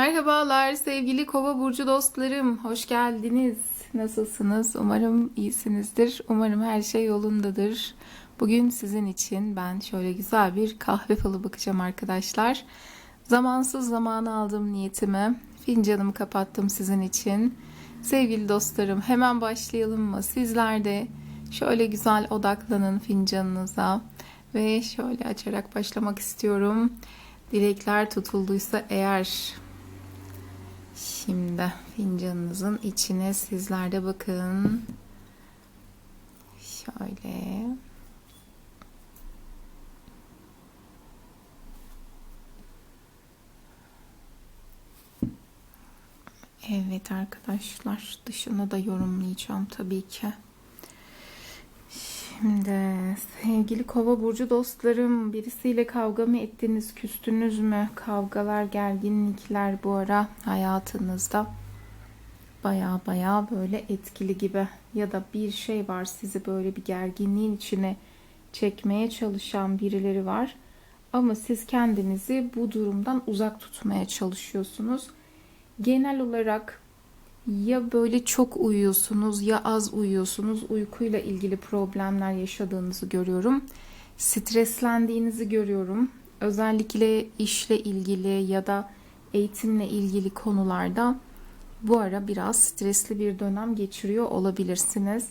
Merhabalar sevgili Kova burcu dostlarım. Hoş geldiniz. Nasılsınız? Umarım iyisinizdir. Umarım her şey yolundadır. Bugün sizin için ben şöyle güzel bir kahve falı bakacağım arkadaşlar. Zamansız zamanı aldım niyetime. Fincanımı kapattım sizin için. Sevgili dostlarım hemen başlayalım mı? Sizler de şöyle güzel odaklanın fincanınıza ve şöyle açarak başlamak istiyorum. Dilekler tutulduysa eğer Şimdi fincanınızın içine sizler de bakın. Şöyle. Evet arkadaşlar dışını da yorumlayacağım tabii ki. Şimdi sevgili kova burcu dostlarım birisiyle kavga mı ettiniz küstünüz mü? Kavgalar gerginlikler bu ara hayatınızda baya baya böyle etkili gibi. Ya da bir şey var sizi böyle bir gerginliğin içine çekmeye çalışan birileri var. Ama siz kendinizi bu durumdan uzak tutmaya çalışıyorsunuz. Genel olarak ya böyle çok uyuyorsunuz ya az uyuyorsunuz. Uykuyla ilgili problemler yaşadığınızı görüyorum. Streslendiğinizi görüyorum. Özellikle işle ilgili ya da eğitimle ilgili konularda bu ara biraz stresli bir dönem geçiriyor olabilirsiniz.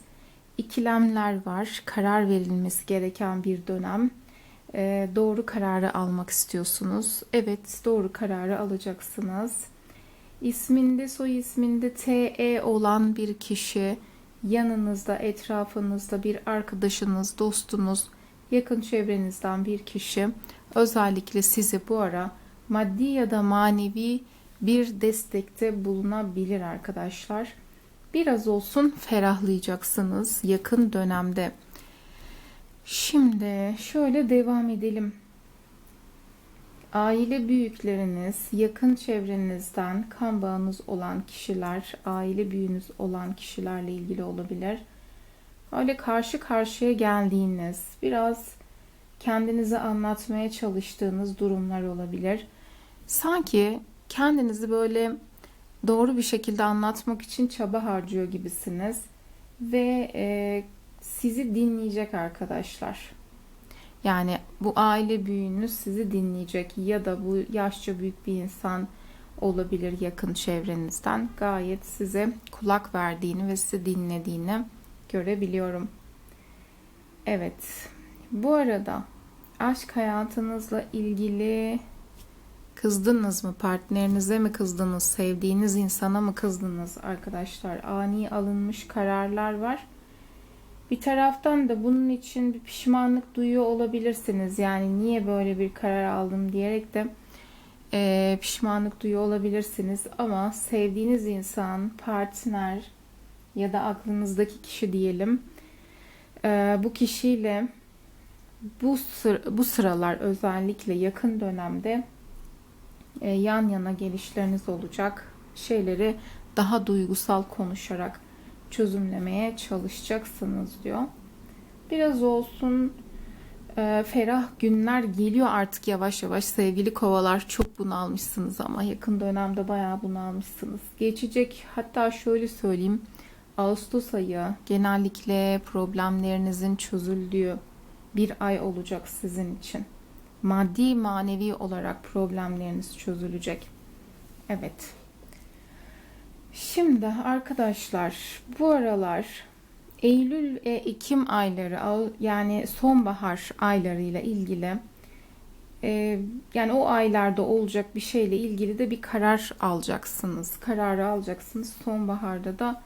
İkilemler var. Karar verilmesi gereken bir dönem. Ee, doğru kararı almak istiyorsunuz. Evet, doğru kararı alacaksınız. İsminde soy isminde TE olan bir kişi yanınızda, etrafınızda bir arkadaşınız, dostunuz, yakın çevrenizden bir kişi özellikle sizi bu ara maddi ya da manevi bir destekte bulunabilir arkadaşlar. Biraz olsun ferahlayacaksınız yakın dönemde. Şimdi şöyle devam edelim aile büyükleriniz, yakın çevrenizden kan bağınız olan kişiler, aile büyüğünüz olan kişilerle ilgili olabilir. Öyle karşı karşıya geldiğiniz, biraz kendinizi anlatmaya çalıştığınız durumlar olabilir. Sanki kendinizi böyle doğru bir şekilde anlatmak için çaba harcıyor gibisiniz ve e, sizi dinleyecek arkadaşlar. Yani bu aile büyüğünüz sizi dinleyecek ya da bu yaşça büyük bir insan olabilir yakın çevrenizden. Gayet size kulak verdiğini ve sizi dinlediğini görebiliyorum. Evet. Bu arada aşk hayatınızla ilgili kızdınız mı? Partnerinize mi kızdınız? Sevdiğiniz insana mı kızdınız arkadaşlar? Ani alınmış kararlar var bir taraftan da bunun için bir pişmanlık duyuyor olabilirsiniz. Yani niye böyle bir karar aldım diyerek de e, pişmanlık duyuyor olabilirsiniz. Ama sevdiğiniz insan, partner ya da aklınızdaki kişi diyelim. E, bu kişiyle bu, sıra, bu sıralar özellikle yakın dönemde e, yan yana gelişleriniz olacak. Şeyleri daha duygusal konuşarak çözümlemeye çalışacaksınız diyor. Biraz olsun e, ferah günler geliyor artık yavaş yavaş sevgili kovalar çok bunalmışsınız ama yakın dönemde bayağı bunalmışsınız. Geçecek hatta şöyle söyleyeyim Ağustos ayı genellikle problemlerinizin çözüldüğü bir ay olacak sizin için. Maddi manevi olarak problemleriniz çözülecek. Evet. Şimdi arkadaşlar bu aralar Eylül ve Ekim ayları yani sonbahar aylarıyla ilgili e, yani o aylarda olacak bir şeyle ilgili de bir karar alacaksınız. Kararı alacaksınız. Sonbaharda da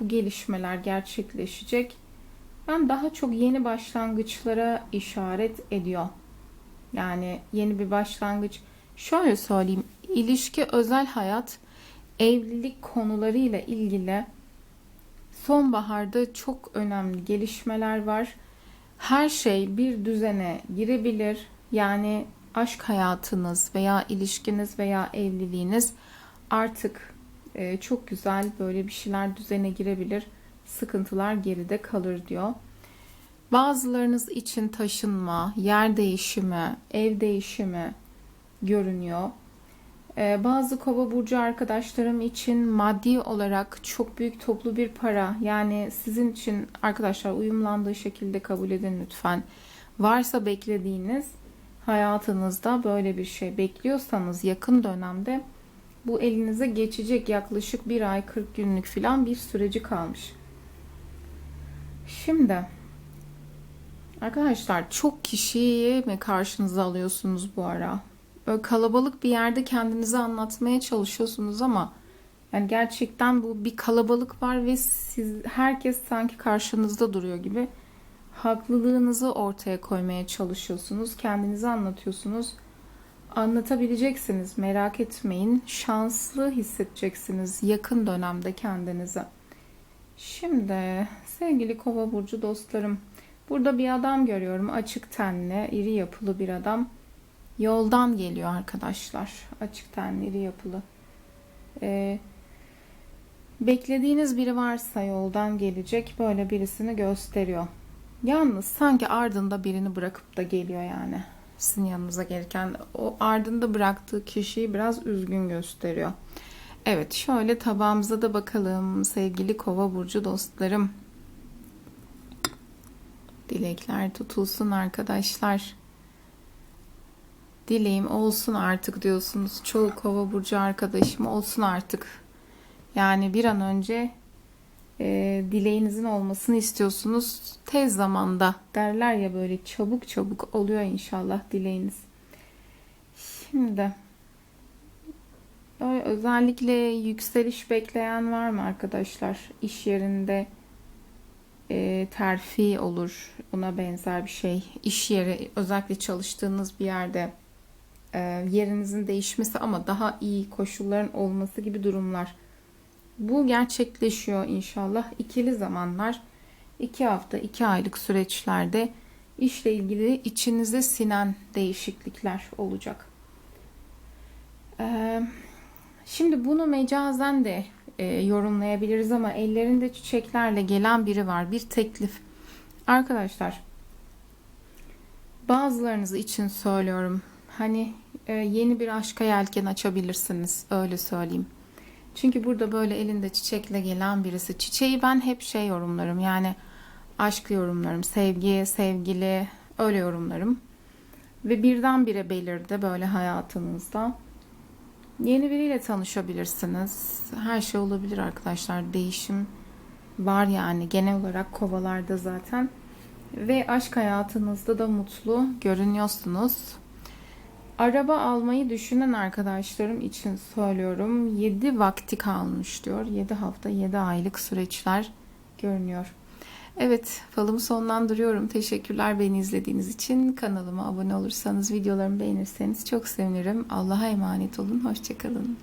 bu gelişmeler gerçekleşecek. Ben daha çok yeni başlangıçlara işaret ediyor. Yani yeni bir başlangıç. Şöyle söyleyeyim. İlişki, özel hayat evlilik konularıyla ilgili sonbaharda çok önemli gelişmeler var. Her şey bir düzene girebilir. Yani aşk hayatınız veya ilişkiniz veya evliliğiniz artık e, çok güzel böyle bir şeyler düzene girebilir. Sıkıntılar geride kalır diyor. Bazılarınız için taşınma, yer değişimi, ev değişimi görünüyor. Ee, bazı kova burcu arkadaşlarım için maddi olarak çok büyük toplu bir para yani sizin için arkadaşlar uyumlandığı şekilde kabul edin lütfen. Varsa beklediğiniz hayatınızda böyle bir şey bekliyorsanız yakın dönemde bu elinize geçecek yaklaşık bir ay 40 günlük filan bir süreci kalmış. Şimdi arkadaşlar çok kişiyi mi karşınıza alıyorsunuz bu ara? Böyle kalabalık bir yerde kendinizi anlatmaya çalışıyorsunuz ama yani gerçekten bu bir kalabalık var ve siz herkes sanki karşınızda duruyor gibi haklılığınızı ortaya koymaya çalışıyorsunuz. Kendinizi anlatıyorsunuz. Anlatabileceksiniz. Merak etmeyin. Şanslı hissedeceksiniz yakın dönemde kendinizi. Şimdi sevgili Kova burcu dostlarım, burada bir adam görüyorum. Açık tenli, iri yapılı bir adam. Yoldan geliyor arkadaşlar. Açık tenli, iri yapılı. Ee, beklediğiniz biri varsa yoldan gelecek böyle birisini gösteriyor. Yalnız sanki ardında birini bırakıp da geliyor yani. Sizin yanınıza gelirken o ardında bıraktığı kişiyi biraz üzgün gösteriyor. Evet şöyle tabağımıza da bakalım sevgili kova burcu dostlarım. Dilekler tutulsun arkadaşlar. Dileğim olsun artık diyorsunuz. Çoğu kova burcu arkadaşım olsun artık. Yani bir an önce e, dileğinizin olmasını istiyorsunuz. Tez zamanda derler ya böyle çabuk çabuk oluyor inşallah dileğiniz. Şimdi özellikle yükseliş bekleyen var mı arkadaşlar? İş yerinde e, terfi olur. Buna benzer bir şey. İş yeri özellikle çalıştığınız bir yerde yerinizin değişmesi ama daha iyi koşulların olması gibi durumlar. Bu gerçekleşiyor inşallah. İkili zamanlar, iki hafta, iki aylık süreçlerde işle ilgili içinize sinen değişiklikler olacak. Ee, şimdi bunu mecazen de e, yorumlayabiliriz ama ellerinde çiçeklerle gelen biri var. Bir teklif. Arkadaşlar bazılarınız için söylüyorum. Hani e, yeni bir aşka yelken açabilirsiniz. Öyle söyleyeyim. Çünkü burada böyle elinde çiçekle gelen birisi. Çiçeği ben hep şey yorumlarım. Yani aşk yorumlarım. Sevgi, sevgili öyle yorumlarım. Ve birdenbire belirdi böyle hayatınızda. Yeni biriyle tanışabilirsiniz. Her şey olabilir arkadaşlar. Değişim var yani genel olarak kovalarda zaten. Ve aşk hayatınızda da mutlu görünüyorsunuz. Araba almayı düşünen arkadaşlarım için söylüyorum. 7 vakti kalmış diyor. 7 hafta 7 aylık süreçler görünüyor. Evet falımı sonlandırıyorum. Teşekkürler beni izlediğiniz için. Kanalıma abone olursanız, videolarımı beğenirseniz çok sevinirim. Allah'a emanet olun. Hoşçakalın.